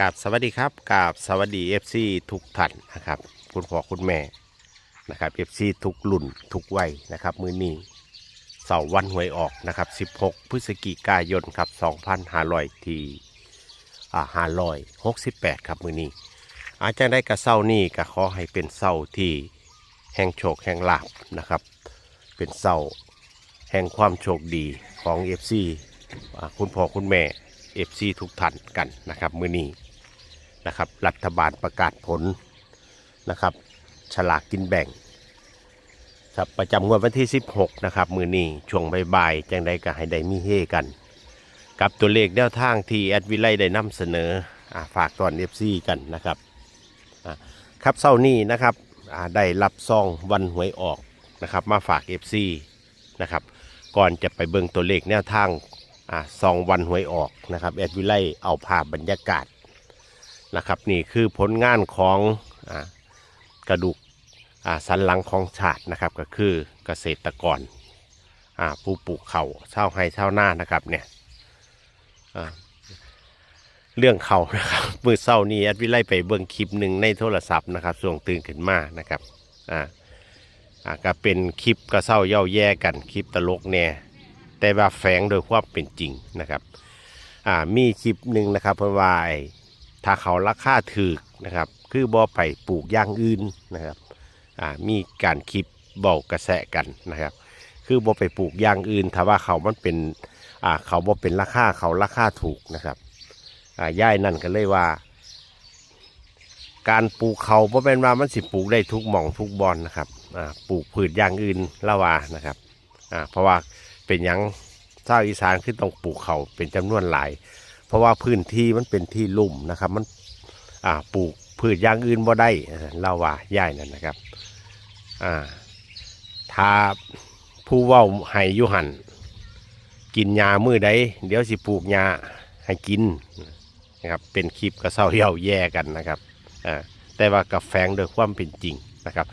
กับสวัสดีครับกับสวัสดี FC ทุกท่านนะครับ คุณพ่อคุณแม่นะครับ FC ทุกรุ่นทุกวัยนะครับมือนี้เสาร์วันหวยออกนะครับ 16 พฤศจิกายนครับ2500ทีอ่า568 ครับมือนี้ อาจจะได้กระเศร้านี่ก็ขอให้เป็นเศร้าที่แห่งโชคแห่งลาบนะครับ เป็นเศร้าแห่งความโชคดีของ FC อ่าคุณพ่อคุณแม่ FC ทุกท่านกันนะครับมือนี้นะครับ รัฐบาลประกาศผลนะครับฉลากกินแบ่งครับประจำงวดวันที่ 16 นะครับ มือนี้ช่วงบ่ายๆจังได้ก็ให้ได้มีเฮกัน กับตัวเลขแนวทางที่แอดวิไลได้นำเสนออฝากตอน FC กันนะครับครับเศร้านี้นะครับได้รับซองวันหวยออกนะครับ มาฝาก FC นะครับก่อนจะไปเบิ่งตัวเลขแนวทาง อ่าซองวันหวยออกนะครับแอดวิไลเอาภาพบรรยากาศนะครับนี่คือผลงานของอ่ากระดูกอ่าสันหลังของชาตินะครับก็คือเกษตรกรอ่าผู้ปลูกเขาวเช่าวไร่เช่าวนานะครับเนี่ยอ่าเรื่องเขานะครับมือเศร้านี้แอดวิไลไปเบิ่งคลิปหนึ่งในโทรศัพท์นะครับส่วงตื่นขึ้นมานะครับอ่าอ่าก็เป็นคลิปกระเศร้าเย่าแย่กันคลิปตลกแน่ แต่ว่าแฝงโดยความเป็นจริงนะครับอ่ามีคลิปหนึ่งนะครับเพราะว่าไอ้ถ้าเขาราคาถือนะครับ คือบ่อไปปลูกย่างอื่นนะครับอ่ามีการคลิปเบากระแสกันนะครับ คือบ่ไปปลูกย่างอื่นถ้าว่าเขามันเป็นอ่าเขาบ่เป็นราคาเขาราคาถูกนะครับอ่าย่ายนั่นก็เลยว่า การปลูกเขาบ่เป็นว่ามันสิปลูกได้ทุกหม่องทุกบอนนะครับอ่าปลูกพืชอย่างอื่นละว่านะครับอ่าเพราะว่า เป็นหยังชาวอีสานคือต้องปลูกเขาเป็นจำนวนหลาย เพราะว่าพื้นที่มันเป็นที่ลุ่มนะครับ มันอ่าปลูกพืชอย่างอื่นบ่ได้เออเล่าว่าย่ายนั่นนะครับอ่าถ้าผู้ว้าให้ยุหันกินยามือใดเดี๋ยวสิปลูกยาให้กินนะครับเป็นคลิปกระเซ้าเย่าแย่กันนะครับอ่าแต่ว่ากับแฝงโดยความเป็นจริงนะครับ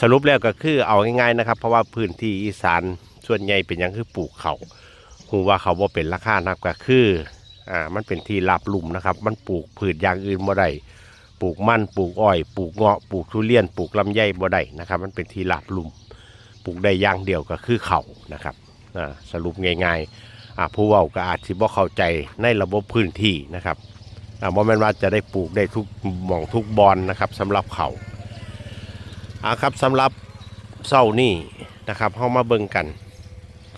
สรุปแล้วก็คือเอาง่ายๆนะครับ เพราะว่าพื้นที่อีสาน ส่วนใหญ่เป็นยังคือปลูกเขาหูว่าเขาบ่เป็นราคานักก็คืออ่ามันเป็นที่ราบลุ่มนะครับ มันปลูกพืชอย่างอื่นบ่ได้ปลูกมันปลูกอ้อยปลูกเงาะปลูกทุเรียนปลูกลำไยบ่ได้นะครับ มันเป็นที่ราบลุ่มปลูกได้อย่างเดียวก็คือเขานะครับอ่าสรุปง่ายๆอ่าผู้ว้าก็อาจสิบ่เข้าใจในระบบพื้นที่นะครับอ่าบ่แม่นว่าจะได้ปลูกได้ทุกหม่องทุกบอนนะครับสำหรับเขาอ่าครับสำหรับเศร้านี่นะครับเข้ามาเบิ่งกัน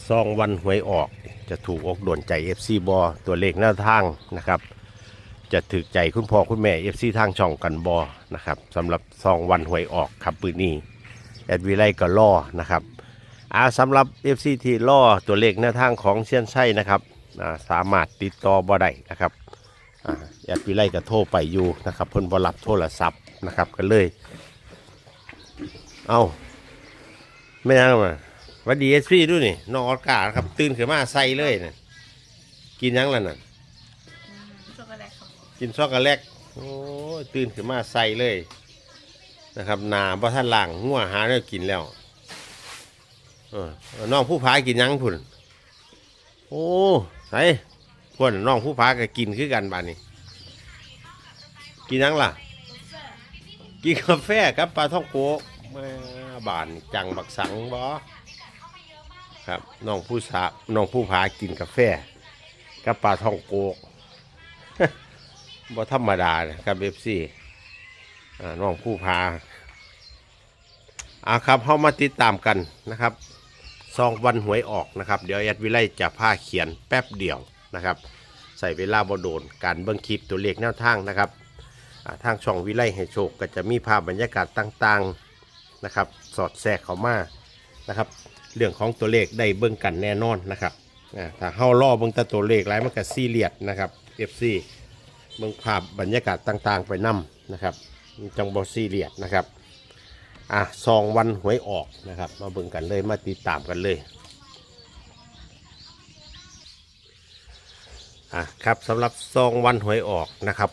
ซองวันหวยออก จะถูกอกโดนใจ FC บอตัวเลขหน้าทางนะครับ จะถึกใจคุณพ่อคุณแม่ FC ทางช่องกันบอนะครับสำหรับซองวันหวยออกครับปืนนี้แอดวิไลก็ล่อนะครับอ่าสำหรับ FC ที่ล่อตัวเลขหน้าทางของเชียนไส้นะครับาสามารถติดต่อบ่ได้นะครับอแอดวิไลก็โทรไปอยู่นะครับเพิ่นบ่รับโทรศัพท์นะครับก็เลย เอาไม่ยังมา วันดีเอสพีด้วยนี่น้องออสการ์ครับ ตื่นขึ้นมาใส่เลยนะกินหยังแล้วน่ะ ช็อกโกแลตครับกินซอกกะแลกโอ้ยตื่นขึ้นมาใส่เลยนะครับหนาบ่ท่านล่างงัวหาแล้วกินแล้วเออน้องผู้พากินหยังพุ่นโอ้ใส่พวกน้องผู้พาก็กินคือกันบ้านนี้กินหยังล่ะ กินกาแฟครับปลาท่องโกะแม่บานจังบักสังบอ ครับน้องผู้สาน้องผู้พากินกาแฟกับปลาท่องโกะบ่ธรรมดานะครับเอฟซีน้องผู้พาอ่าครับเข้ามาติดตามกันนะครับซองวันหวยออกนะครับ เดี๋ยวแอดวิไลจะพาเขียนแป๊บเดียวนะครับ ใส่เวลาบ่โดนการเบิ่งคลิปตัวเลขแนวทางนะครับทางช่องวิไลให้โชคก็จะมีภาพบรรยากาศต่างๆนะครับ สอดแทรกเข้ามานะครับ เรื่องของตัวเลขได้เบิ่งกันแน่นอนนะครับอ่าถ้าเฮาล่อเบิ่งแต่ตัวเลขหลายมันก็ซีเรียสนะครับ FC เบิ่งภาพบรรยากาศต่างๆ ไปนํนะครับจังบ่ซีเรียสนะครับอะซองวันหวยออกนะครับ มาเบิ่งกันเลยมาติดตามกันเลยอะครับสำหรับซองวันหวยออกนะครับ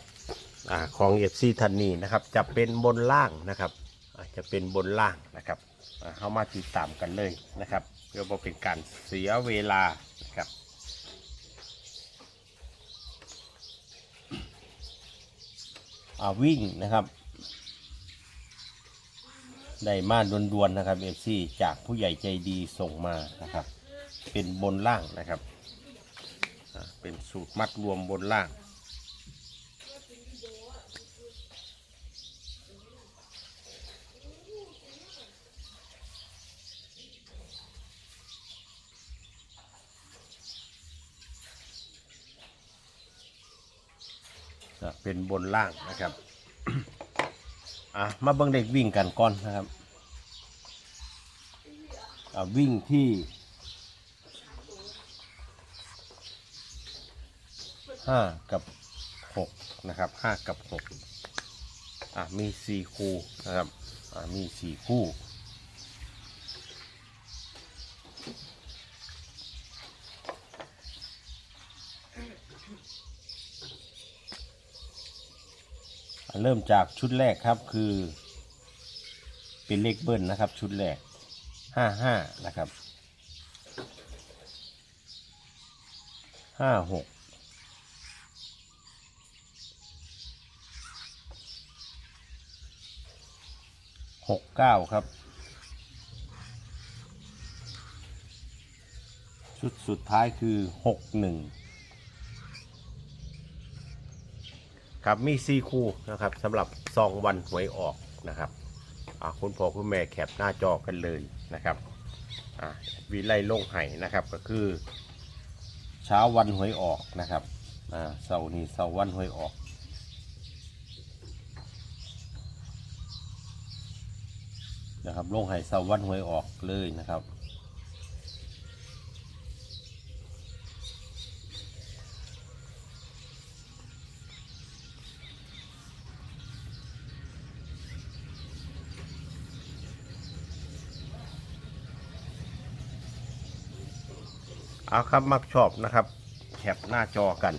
อ่าของเอฟซีท่านนี้นะครับ จะเป็นบนล่างนะครับอาจะเป็นบนล่างนะครับ เข้ามาติดตามกันเลยนะครับ เพื่อบ่เป็นการเสียเวลานะครับอาวิ่งนะครับ ได้มาดวนๆนะครับเอฟซีจากผู้ใหญ่ใจดีส่งมานะครับ เป็นบนล่างนะครับเป็นสูตรมัดรวมบนล่าง จะเป็นบนล่างนะครับอะมาเบิ่งเด็กวิ่งกันก่อนนะครับอะวิ่งที่ห้ากับหกนะครับห้ากับหกอะมีสี่คู่นะครับอะมีสี่คู่ เริ่มจากชุดแรกครับคือ เป็นเลขเบิ้ลนะครับ ชุดแรกห้าห้านะครับห้าหกหกเก้าครับ ชุดสุดท้ายคือหกหนึ่ง ครับมีซีคูนะครับสำหรับซองวันหวยออกนะครับคุณพ่อคุณแม่แคปหน้าจอกันเลยนะครับวิไลลงไห้นะครับก็คือ เช้าวันหวยออกนะครับเสาร์นี้เสาร์วันหวยออกนะครับลงไห้เสาร์วันหวยออกเลยนะครับ เอาครับมักชอบนะครับแคปหน้าจอกัน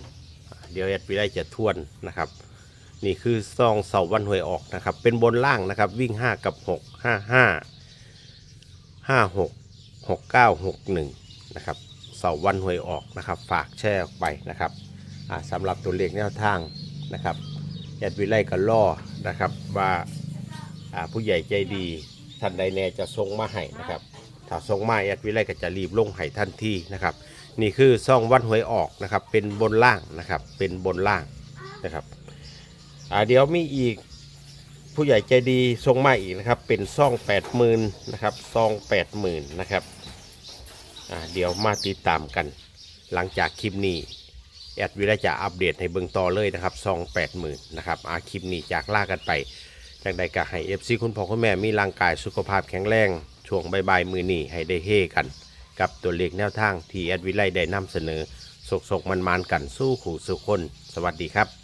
เดี๋ยวแอดวิไลจะทวนนะครับ นี่คือซองเสาวันหวยออกนะครับ เป็นบนล่างนะครับ วิ่ง 5 กับ 6 5 5 5 6 6 9 6 1นะครับเสาวันหวยออกนะครับ ฝากแชร์ออกไปนะครับสำหรับตัวเลขแนวทางนะครับแอดวิไลก็ล่อนะครับว่าผู้ใหญ่ใจดีท่านใดแน่จะส่งมาให้นะครับ ถ้าส่งมาแอดวิไลก็จะรีบลงให้ทันทีนะครับ นี่คือซ่องวัดหวยออกนะครับ เป็นบนล่างนะครับ เป็นบนล่างนะครับอ่าเดี๋ยวมีอีกผู้ใหญ่ใจดีส่งมาอีกนะครับ เป็นซ่องแปดหมื่นนะครับซองแปดหมื่นนะครับอ่าเดี๋ยวมาติดตามกัน หลังจากคลิปนี้แอดวิไลจะอัปเดตให้เบิ่งต่อเลยนะครับซองแปดหมื่นนะครับอาคลิปนี้จากล่ากันไปจังใดก็ให้เอฟซีคุณพ่อคุณแม่มีร่างกายสุขภาพแข็งแรง ช่วงบ่ายๆมือนี้ให้ได้เฮกัน กับตัวเลขแนวทางที่แอดวิไลได้นำเสนอสกๆมันๆกันสู้ขู่สุคน สวัสดีครับ